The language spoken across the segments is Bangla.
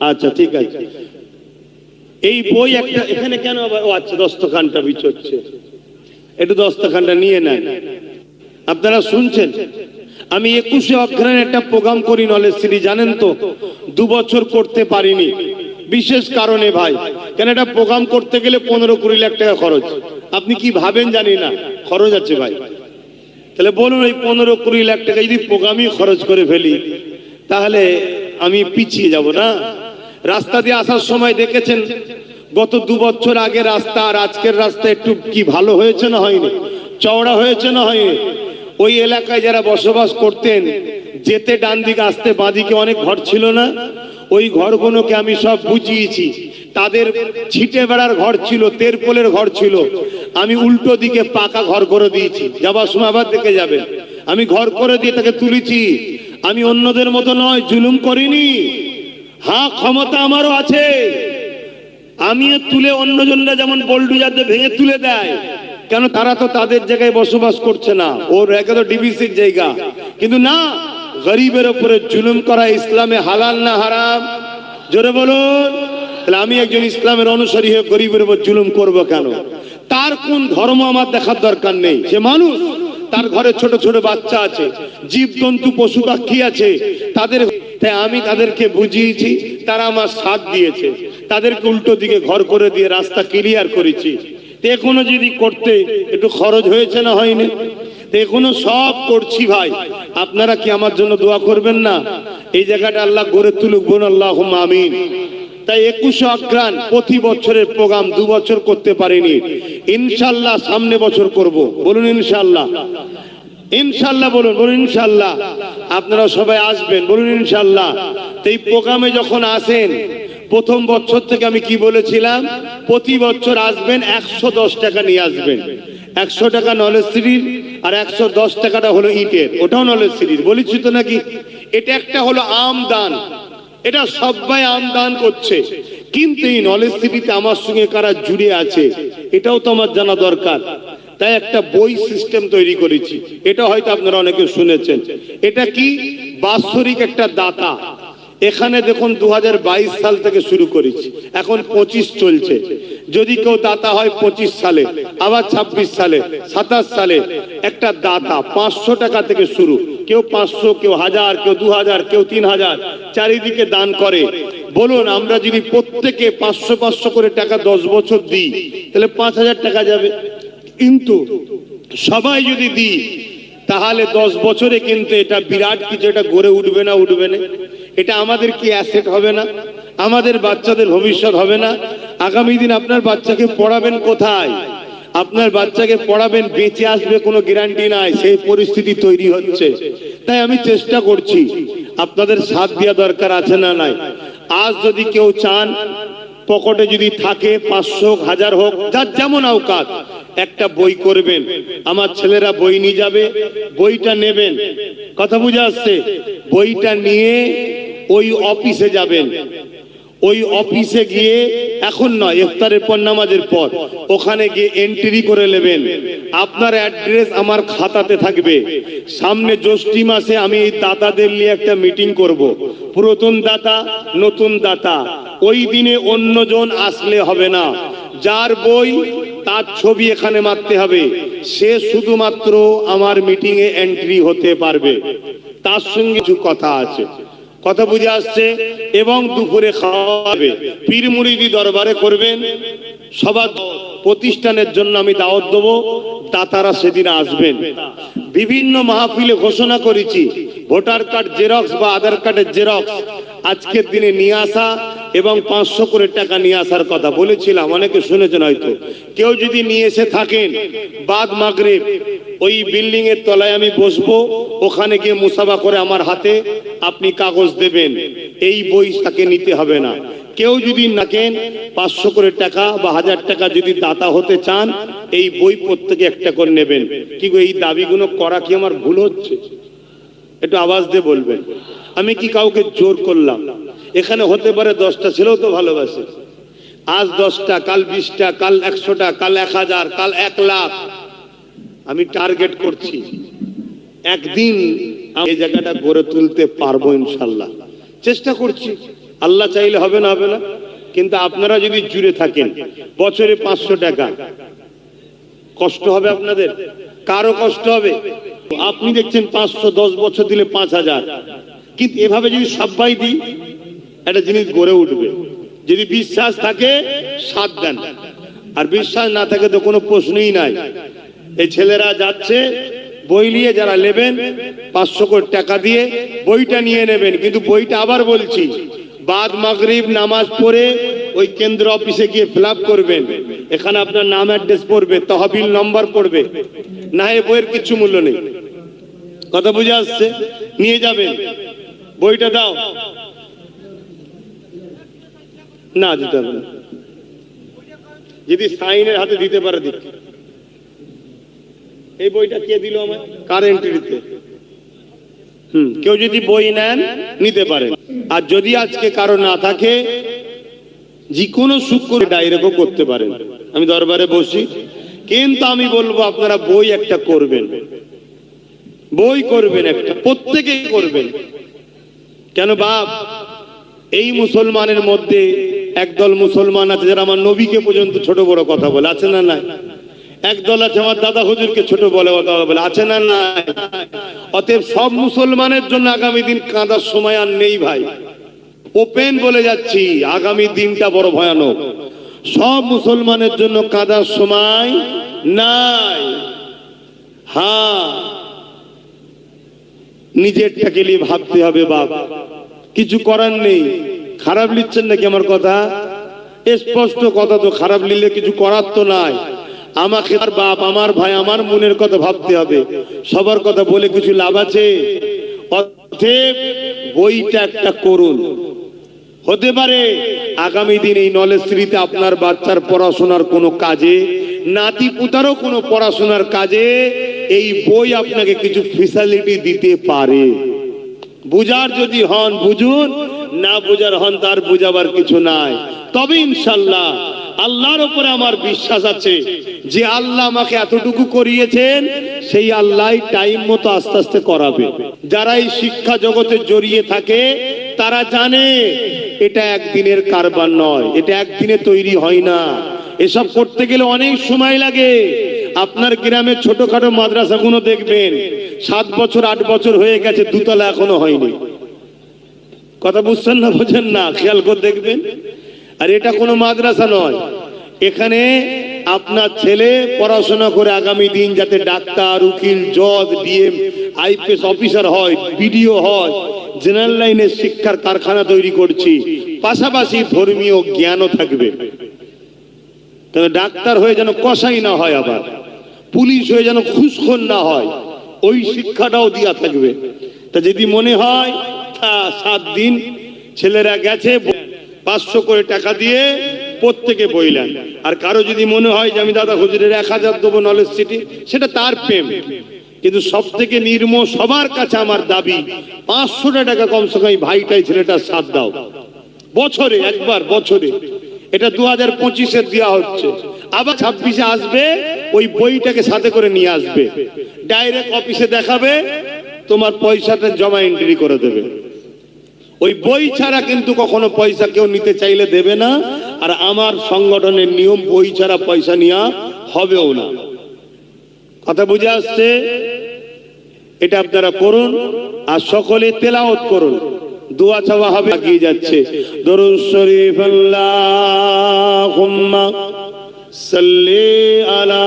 আচ্ছা ঠিক আছে। এই বই একটা, এখানে কেন ও আচ্ছা দস্তখানটা বিচচ্ছে একটু দস্তখানটা নিয়ে নেন। আপনারা শুনছেন? আমি একুশে অগ্রহণের একটা প্রোগ্রাম করি নলেজ সিটি জানেন তো? দু বছর করতে পারিনি। বিশেষ কারণে ভাই, কেন একটা প্রোগ্রাম করতে গেলে পনেরো কুড়ি লাখ টাকা খরচ। আপনি কি ভাবেন জানি না। খরচ আছে ভাই। তাহলে বলুন এই পনেরো কুড়ি লাখ টাকা যদি প্রোগ্রামই খরচ করে ফেলি, তাহলে আমি পিছিয়ে যাব না? রাস্তা দিয়ে আসার সময় দেখেছেন, গত দু বছর আগে রাস্তা আর আজকের রাস্তা একটু কি ভালো হয়েছে না হয়নি? চওড়া হয়েছে না হয়নি? ওই এলাকায় যারা বসবাস করতেন, যেতে ডান দিকে আসতে বাঁদিকে অনেক ঘর ছিল না? ওই ঘরগুলোকে আমি সব বুঝিয়েছি। তাদের ছিটে বেড়ার ঘর ছিল, তেরপোলের ঘর ছিল। আমি উল্টো দিকে পাকা ঘর করে দিয়েছি। যাবার সময় আবার দেখে যাবেন। আমি ঘর করে দিয়ে তাকে তুলেছি। আমি অন্যদের মতো নয়, জুলুম করিনি। হ্যাঁ ক্ষমতা আমারও আছে। আমিও তুলে অন্যজনরা যেমন বল্ডুজারদের ভেঙে তুলে দেয়। কেন তারা তো তাদের জায়গায় বসবাস করছে না। ওর একে তো ডিবিসির জায়গা। কিন্তু না, গরিবের ওপরে জুলুম করা ইসলামে হালাল না হারাম? জোরে বলুন। তাহলে আমি একজন ইসলামের অনুসারী হয়ে গরিবের উপর জুলুম করব কেন? তার কোন ধর্ম আমার দেখার দরকার নেই। সে মানুষ। তার ঘরে ছোট ছোট বাচ্চা আছে। জীবজন্তু, পশু পাখি আছে। তাদের তাই আমি তাদেরকে বুঝিয়েছি, তারা আমার সাথ দিয়েছে। তাদেরকে উল্টো দিকে ঘর করে দিয়ে রাস্তা ক্লিয়ার করেছি। এখনও যদি করতে একটু খরচ হয়েছে না হয়নি? এখনও সব করছি ভাই। আপনারা কি আমার জন্য দোয়া করবেন না? এই জায়গাটা আল্লাহ গড়ে তুলুক বোন আল্লাহ আমিন। তাই একুশে অগ্রাণ প্রতি বছরের প্রোগ্রাম দু বছর করতে পারিনি। ইনশাল্লাহ সামনে বছর করব। বলুন ইনশাল্লাহ ইনশাল্লাহ বলুন বলুন ইনশাল্লাহ। আপনারা সবাই আসবেন, বলুন ইনশাল্লাহ। এই প্রোগ্রামে যখন আসেন, প্রথম বছর থেকে আমি কি বলেছিলাম? প্রতি বছর আসবেন একশো দশ টাকা নিয়ে আসবেন। একশো টাকা নলেজ সিরিজ আর একশো দশ টাকাটা হলো ইটের। ওটাও নলেজ সিরিজ বলেছি তো নাকি? এটা একটা হলো আমদান। এটা সবাই আমদান করছে। কিন্তু এই নলেজ সিটিতে আমার সঙ্গে কারা জুড়ে আছে, এটাও তো আমার জানা দরকার। তাই একটা বই সিস্টেম তৈরি করেছি। এটা হয়তো আপনারা অনেকে শুনেছেন। এটা কি? বাৎসরিক একটা দাতা। এখানে দেখুন দু হাজার বাইশ সাল থেকে শুরু করেছি। এখন পঁচিশ চলছে। যদি কেউ দাতা হয় পঁচিশ সালে, আবার ২৬ সালে, সাতাশ সালে, একটা দাতা, পাঁচশো টাকা থেকে শুরু। কেউ পাঁচশো, কেউ হাজার, কেউ দু হাজার কেউ তিন হাজার চারিদিকে দান করে। বলুন, আমরা যদি প্রত্যেকে পাঁচশো পাঁচশো করে টাকা দশ বছর দিই, তাহলে পাঁচ হাজার টাকা যাবে। কিন্তু সবাই যদি দিই, তাহলে দশ বছরে কিন্তু এটা বিরাট কিছু, এটা গড়ে উঠবে না উঠবে না। এটা আমাদের কি অ্যাসেট হবে না? আমাদের বাচ্চাদের ভবিষ্যৎ হবে না? আগামী দিন আপনার বাচ্চাকে পড়াবেন কোথায়? আপনার বাচ্চাকে পড়াবেন, বেঁচে আসবে কোনো গ্যারান্টি নাই, সেই পরিস্থিতি তৈরি হচ্ছে। তাই আমি চেষ্টা করছি, আপনাদের সাথ দেওয়া দরকার আছে না নাই? আজ যদি কেউ চান পকেটে যদি থাকে পাঁচশো, হাজার হোক, যার যেমন আওকাত একটা বই করবেন। আমার ছেলেরা বই নিয়ে যাবে, বইটা নেবেন। কথা বুঝে আসছে? বইটা নিয়ে ওই অফিসে যাবেন। ওই অফিসে গিয়ে, এখন নয়, ইফতারের পর, নামাজের পর, ওখানে গিয়ে এন্ট্রি করে নেবেন। আপনার অ্যাড্রেস আমার খাতাতে থাকবে। সামনে জ্যৈষ্ঠী মাসে আমি দাতাদের নিয়ে একটা মিটিং করব। পুরাতন দাতা, নতুন দাতা। ওই দিনে অন্যজন আসলে হবে না। যার বই তার ছবি এখানে মারতে হবে। সে শুধুমাত্র আমার মিটিং এ এন্ট্রি হতে পারবে। তার সঙ্গে কিছু কথা আছে। কথা বুঝে আসছে এবং দুপুরে খাওয়া হবে। পীর মুরিদি দরবারে করবেন। সবার প্রতিষ্ঠানের জন্য আমি দাওয়াত দেবো। দাতারা সেদিন আসবেন। বিভিন্ন মাহফিলে ঘোষণা করেছি। ভোটার কার্ড জেরক্স বা আধার কার্ডের জেরক্স আজকের দিনে নিয়ে আসা। এবং পাঁচশো করে টাকা নিয়ে আসার কথা বলেছিলাম, অনেকে শুনেছেন হয়তো। কেউ যদি নিয়ে এসে থাকেন, বাদ মাগরেব, ওই বিল্ডিং এর তলায় আমি বসবো, ওখানে গিয়ে মুসাফা করে আমার হাতে আপনি কাগজ দেবেন, এই বই তাকে নিতে হবে না। কেউ যদি নাকেন, পাঁচশো করে টাকা বা হাজার টাকা যদি দাতা হতে চান, এই বই প্রত্যেকে একটা করে নেবেন। কি এই দাবিগুলো করা কি আমার ভুল হচ্ছে? একটু আওয়াজ দিয়ে বলবেন। আমি কি কাউকে জোর করলাম? এখানে হতে পারে দশটা ছেলেও তো ভালোবাসে। আজ দশটা, কাল বিশটা, কাল একশোটা, কাল এক হাজার, কাল এক লাখ। আমি টার্গেট করছি, একদিন আমি এই জায়গাটা গড়ে তুলতে পারব ইনশাল্লাহ। চেষ্টা করছি, আল্লাহ চাইলে হবে না হবে না, কিন্তু আপনারা যদি জুড়ে থাকেন, বছরে পাঁচশো টাকা। কষ্ট হবে আপনাদের? কারও কষ্ট হবে? আপনি দেখছেন পাঁচশো, দশ বছর দিলে পাঁচ হাজার। কিন্তু এভাবে যদি সবাই দিই একটা জিনিস গড়ে উঠবে। যদি বিশ্বাস থাকে সাত দেন আর বিশ্বাস না থাকে তো কোনো প্রশ্নই নাই। এই ছেলেরা যাচ্ছে, বই নিয়ে যারা নেবেন, পাঁচশো কোটি টাকা দিয়ে বইটা নিয়ে নেবেন। কিন্তু বইটা আবার বলছি, বাদ মাগরিব নামাজ পড়ে ওই কেন্দ্র অফিসে গিয়ে ফিল করবেন। এখানে আপনার নাম অ্যাড্রেস পড়বে, তহবিল নম্বর পড়বে। না এ বইয়ের কিছু মূল্য নেই। কথা বুঝে আসছে? নিয়ে যাবেন। বইটা দাও। না দিতে হবে যদি সাইনের হাতে দিতে পারে দিক। এই বইটা কে দিল আমার কার এন্ট্রিতে হুম, কেউ যদি বই নেন, নিতে পারেন। আর যদি আজকে কারও না থাকে যে কোনো শুক্র ডাইরেক্টও করতে পারেন। আমি দরবারে বসি। কিন্তু আমি বলব, আপনারা বই একটা করবেন। বই করবেন একটা। প্রত্যেকেই করবেন। কেন বাপ, এই মুসলমানের মধ্যে একদল মুসলমান আছে যারা আমার নবীকে পর্যন্ত ছোট বড় কথা বলে, আছে না নাই? একদল আছে আমার দাদা হুজুরকে ছোট বলে কথা বলে আছে না নাই? অতএব সব মুসলমানের জন্য আগামী দিন কাঁদার সময় আর নেই ভাই। ওপেন বলে যাচ্ছি, আগামী দিনটা বড় ভয়ানক। সব মুসলমানের জন্য কাঁদার সময় নাই। হ্যাঁ নিজেরটাকে নিয়ে ভাবতে হবে বাপ। কিছু করার নেই। খারাপ লিখছেন নাকি আমার কথা? স্পষ্ট কথা তো খারাপ লিখলে কিছু করার তো নাই। আমাকে আর বাপ, আমার ভাই, আমার মনের কথা ভাবতে হবে। সবার কথা বলে কিছু লাভ আছে? অতএব বইটা একটা করুন। হতে পারে আগামী দিন এই নলেজ থ্রিতে আপনার বাচ্চার পড়াশোনার কোনো কাজে, নাতি পুতারও কোনো পড়াশোনার কাজে এই বই আপনাকে কিছু ফেসিলিটি দিতে পারে। বুঝার যদি হন, বুঝুন না বুঝার হন, তার বুঝাবার কিছু নাই। তবে ইনশাল্লাহ আল্লাহর উপরে আমার বিশ্বাস আছে যে আল্লাহ আমাকে এতটুকু করিয়েছেন, সেই আল্লাহ টাইম মতো আস্তে আস্তে করাবে। যারা এই শিক্ষা জগতে জড়িয়ে থাকে, তারা জানে এটা একদিনের কারবার নয়, এটা একদিনে তৈরি হয় না। এসব করতে গেলে অনেক সময় লাগে। আপনার গ্রামে ছোটখাটো মাদ্রাসাগুলো দেখবেন, সাত বছর, আট বছর হয়ে গেছে, দুতলা এখনও হয়নি। কথা বুঝছেন না বোঝেন না? খেয়াল করে দেখবেন। আর এটা কোনো মাদ্রাসা নয়। এখানে আপনার ছেলে পড়াশোনা করে আগামী দিন যাতে ডাক্তার, উকিল, জজ, ডিএম, আইপিএস অফিসার হয়, বিডিও হয়, জেনারেল লাইনের শিক্ষার কারখানা তৈরি করছি, পাশাপাশি ধর্মীয় জ্ঞানও থাকবে। তবে ডাক্তার হয়ে যেন কষাই না হয় আবার, পুলিশ হয়ে যেন খুশখন না হয়, ওই শিক্ষাটাও দিয়া থাকবে। তা যদি মনে হয় তা সাত দিন ছেলেরা গেছে, পাঁচশো করে টাকা দিয়ে প্রত্যেকে বইলেন। আর কারও যদি মনে হয় যে আমি দাদা হুজুরের এক হাজার দেবো নলেজ সিটি সেটা তার প্রেম। কিন্তু সব থেকে নির্ম সবার কাছে আমার দাবি পাঁচশো টাকা কমসে কম ভাইটাই ছেলেটার সাথ দাও। বছরে, একবার বছরে। এটা দু হাজার পঁচিশে দেওয়া হচ্ছে। আবার ছাব্বিশে আসবে, ওই বইটাকে সাথে করে নিয়ে আসবে। ডাইরেক্ট অফিসে দেখাবে, তোমার পয়সাটা জমা এন্ট্রি করে দেবে। ওই বই ছাড়া কিন্তু কখনো পয়সা কেউ নিতে চাইলে দেবে না, আর আমার সংগঠনের নিয়ম বই ছাড়া পয়সা নেওয়া হবেও না। কথা বুঝে আসছে? এটা আপনারা করুন, আর সকলে তেলাওত করুন। দোয়া চাওয়া হবে, এগিয়ে যাচ্ছে। দরুদ শরীফ, আল্লাহুম্মা সাল্লি আলা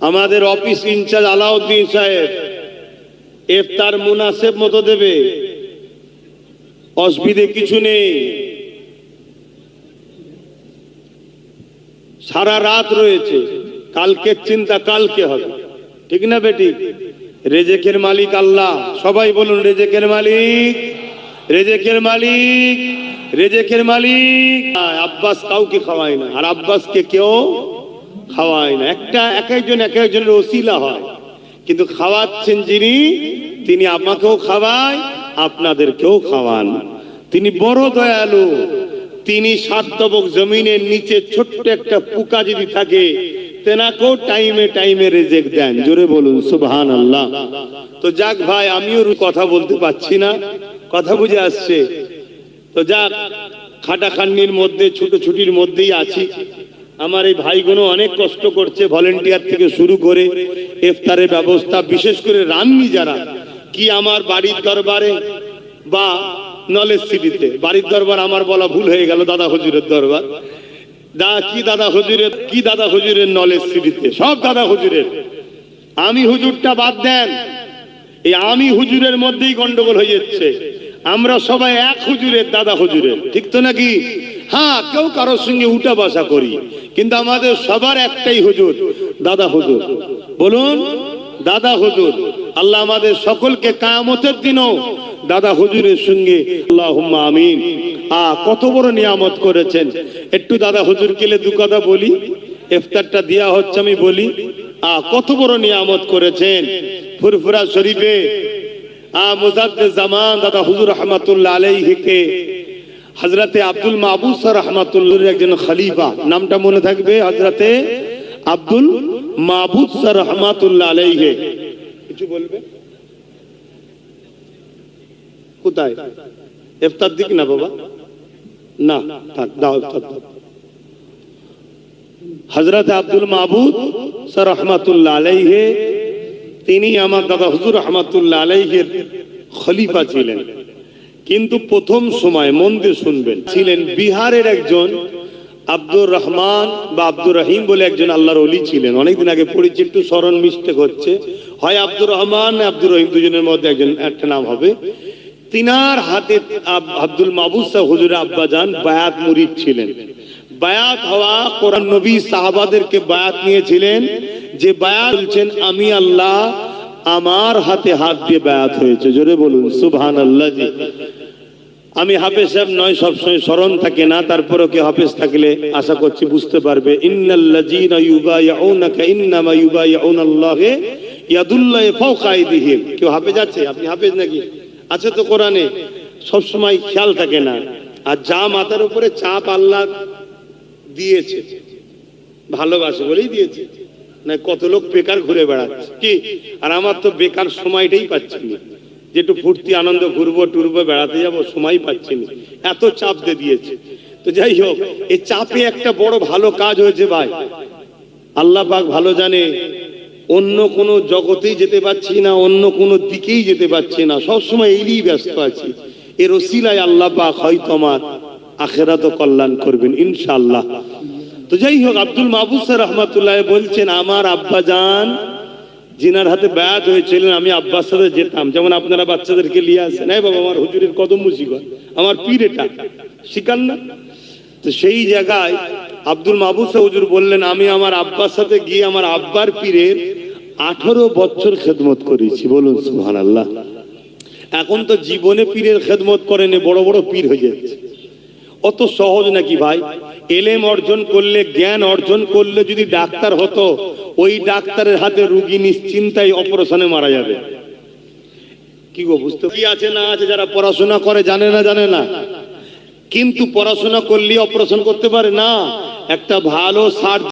আমাদের অফিস ইনচার্জ আলাউদ্দিন সাহেব, এফতার মুনাসেব মতো দেবে। অসুবিধে কিছু নেই। সারা রাত রয়েছে। কালকের চিন্তা কালকে হবে। ঠিক না বেটি? রেজেকের মালিক আল্লাহ। সবাই বলুন, রেজেকের মালিক রেজেকের মালিক রেজেকের মালিক। আব্বাস কাউকে খাওয়ায় না। আর আব্বাসকে কেউ খাওয়ায় না। একটা এক একজন, এক একজনের ওসিলা হয়। কিন্তু খাওয়াচ্ছেন যিনি, তিনি আমাকেও খাওয়ায়, আপনাদেরকেও খাওয়ান। তিনি বড় দয়ালু। তিনি সাতবক জমিনের নিচে ছোট্ট একটা পোকা যদি থাকে, তেনাকেও টাইমে টাইমে রেজেক দেন। জোরে বলুন সুবহান আল্লাহ তো যাক ভাই, আমিও কথা বলতে পারছি না। কথা বুঝে আসছে। তো যাক খাটাখান্নির মধ্যে, ছুটোছুটির মধ্যেই আছি। আমার এই ভাইগুলো অনেক কষ্ট করছে ভলেন্টিয়ার থেকে শুরু করে ইফতারের ব্যবস্থা, বিশেষ করে রান্নি যারা, কি আমার বাড়ির দরবারে বা নলেজ সিটিতে। বাড়ির দরবার আমার বলা ভুল হয়ে গেল, দাদা হজুরের দরবার। দা, কি দাদা হজুরের, কি দাদা হজুরের নলেজ সিটিতে? সব দাদা হজুরের। আমি হুজুরটা বাদ দেন। এই আমি হুজুরের মধ্যেই গন্ডগোল হয়ে যাচ্ছে। আমরা সবাই এক হুজুরের দাদা হুজুরের। ঠিক তো নাকি? হ্যাঁ কেউ কারোর সঙ্গে উঠা বসা করি। কিন্তু আমাদের সবার একটাই হুজুর, দাদা হুজুর। বলুন, দাদা হুজুর, আল্লাহ আমাদের সকলকে কায়ামতের দিনও দাদা হুজুরের সঙ্গে আল্লাহ আমিন। আ, কত বড় নিয়ামত করেছেন। একটু দাদা হুজুর কেলে দু কথা বলি। ইফতারটা দেওয়া হচ্ছে আমি বলি। আ, কত বড় নিয়ামত করেছেন। ফুরফুরা শরীফে, আ মুজাদ্দে জামান দাদা হুজুর রহমাতুল্লাহ আলাইহিকে হজরতে আব্দুল মাহবুব স্যার রহমাতুল্লাহ একজন খলিফা। নামটা মনে থাকবে হজরতে আব্দুল স্যার রহমাতুল্লাহ আলাইহে। কিছু বলবে? কোথায়? দিক না বাবা? না, থাক, দাও দাও। হজরত আব্দুল মাহবুদ স্যার রহমাতুল্লাহ আলাইহে, তিনি আমার দাদা হুজুর রহমাতুল্লাহ আলাইহের খলিফা ছিলেন। কিন্তু প্রথম সময় মন দিয়ে শুনবেন। ছিলেন বিহারের একজন আব্দুর রহমান বা আব্দুর রহিম বলে একজন আল্লাহর অলি ছিলেন। অনেকদিন আগে পড়েছি একটু স্মরণ মিস্টেক হচ্ছে। হয় আব্দুর রহমান, আব্দুর রহিম দুজনের মধ্যে একজন, একটা নাম হবে। তিনার হাতে আব- আব্দুল মাহবুব সাহ হুজুর আব্বাজান বায়াত মুরিদ ছিলেন। বায়াত হওয়া কোরআন নবী সাহাবাদেরকে বায়াত নিয়েছিলেন যে বায়াত বলছেন, আমি আল্লাহ আমার হাতে হাত দিয়ে বায়াত হয়েছে। জোরে বলুন সুবহান আল্লাহ জি। আমি হাফেজ সাহেব নয়, সবসময় স্মরণ থাকে না, তারপরেও কি হাফেজ থাকলে আশা করছি বুঝতে পারবে। কেউ হাফেজ আছে? আপনি হাফেজ নাকি? আছে তো কোরআনে। সব সময় খেয়াল থাকে না। আর যা মাথার চাপ দিয়েছে, ভালোবাসে বলেই দিয়েছে। না, কত লোক বেকার ঘুরে বেড়াচ্ছে। কি? আর আমার তো বেকার সময়টাই পাচ্ছি না। যে একটু ফুর্তি আনন্দ ঘুরবো, টুরবো, বেড়াতে যাব, সময় পাচ্ছি না। এত চাপ দিয়ে দিয়েছে। তো যাই হোক এই চাপে একটা বড় ভালো কাজ হয়েছে ভাই। আল্লাহ পাক ভালো জানে, অন্য কোনো জগতেই যেতে পারছি না, অন্য কোনো দিকেই যেতে পারছি না। সব সময় এই ব্যস্ত আছি। এর ওসিলায় আল্লাহ পাক হয়তো আমার আখেরাত কল্যাণ করবেন, ইনশাআল্লাহ। তো যাই হোক, আব্দুল মাহবুব স্যার রহমাতুল্লাহ বলছেন, আমার আব্বা যান জিনার হাতে ব্যাত হয়েছিলেন, আমি আব্বার সাথে যেতাম। যেমন আপনারা বাচ্চাদেরকে নিয়ে আসেন, এই বাবা, আমার হুজুরের কদম শিকর আমার পীর এটা। শিকান না? তো সেই জায়গায় আব্দুল মাহবুব সাহেব হুজুর বললেন, আমি আমার আব্বার সাথে গিয়ে আমার আব্বার পীরের আঠারো বছর খেদমত করেছি। বলুন সুহান আল্লাহ এখন তো জীবনে পীরের খেদমত করেনি, বড় বড় পীর হয়ে যাচ্ছে। অত সহজ নাকি ভাই? এলেম অর্জন করলে, জ্ঞান অর্জন করলে যদি ডাক্তার হতো, ওই ডাক্তারের হাতে রুগী নিশ্চিন্তায় অপারেশনে মারা যাবে। কি গো, বুঝতে কি আছে না আছে, যারা পড়াশোনা করে জানে না জানে না। কিন্তু পড়াশোনা করলে অপারেশন করতে পারে না। একটা ভালো সার